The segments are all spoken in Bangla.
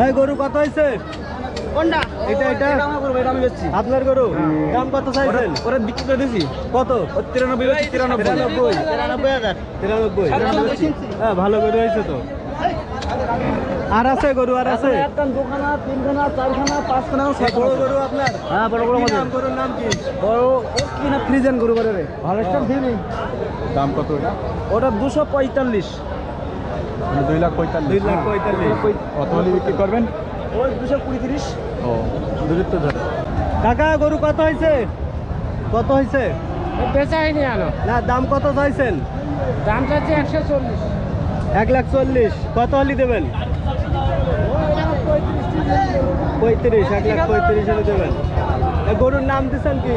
ভাই গরু কত হয়েছে কোনটা? এটা এটা? আমার গরু এটা আমি বেচছি। আপনার গরু? দাম কত চাইছেন? ওরা বিক্রি করে দিয়েছি কত? তিরানব্বই তিরানব্বই। তিরানব্বই। তিরানব্বই হাজার। তিরানব্বই। হ্যাঁ ভালো গরু হয়েছে তো। আর আছে গরু আর আছে? একটা দুখানা তিনখানা চারখানা পাঁচখানা বড় গরু আপনার? হ্যাঁ বড় বড় নাম গরুর নাম কি? বড় কি না ফ্রিজেন গরু করে রে? ভালো স্টার দিবি দাম কত এটা ওটা দুশো পঁয়তাল্লিশ। মানে দুই লাখ পঁয়তাল্লিশ দুই লাখ পঁয়তাল্লিশ। কত হলে বিক্রি করবেন? ওই দুশো কুড়ি তিরিশ। ও দূরত্ব ধরে। কাকা গরু কত হয়েছে কত হয়েছে বেচা হয়নি আনো না দাম কত চাইছেন? দাম চাচ্ছে একশো চল্লিশ। এক লাখ চল্লিশ। কত হলি দেবেন? পঁয়ত্রিশ এক লাখ পঁয়ত্রিশ হলে দেবেন। গরুর নাম দিচ্ছেন কি?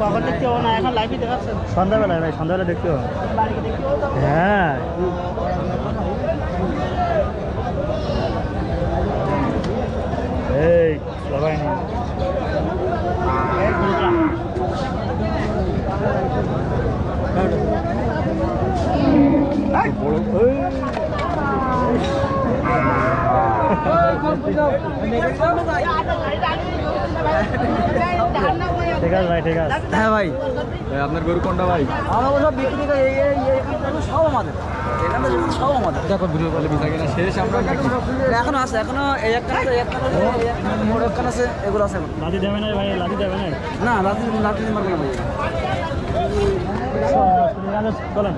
কখন দেখতে হবে না? এখন লাইভই দেখাচ্ছেন? সন্ধ্যাবেলায় ভাই সন্ধ্যাবেলা দেখতে হবে হ্যাঁ। এই সবাই বড়। ঠিক আছে ভাই ঠিক আছে হ্যাঁ ভাই আপনার গরু কোনটা ভাই আমরা সব বিক্রি করে এই এই এই এখানে সব আমাদের এখানে সব আমাদের দেখো ভিডিও কলে বিচার কিনা শেষ আমরা এখনও আছে এখনও এই একটা আছে এই একটা আছে মোড় একটা আছে এগুলো আছে। লাঠি দেবে না ভাই লাঠি দেবে না না লাঠি লাঠি মারবে না ভাই চলেন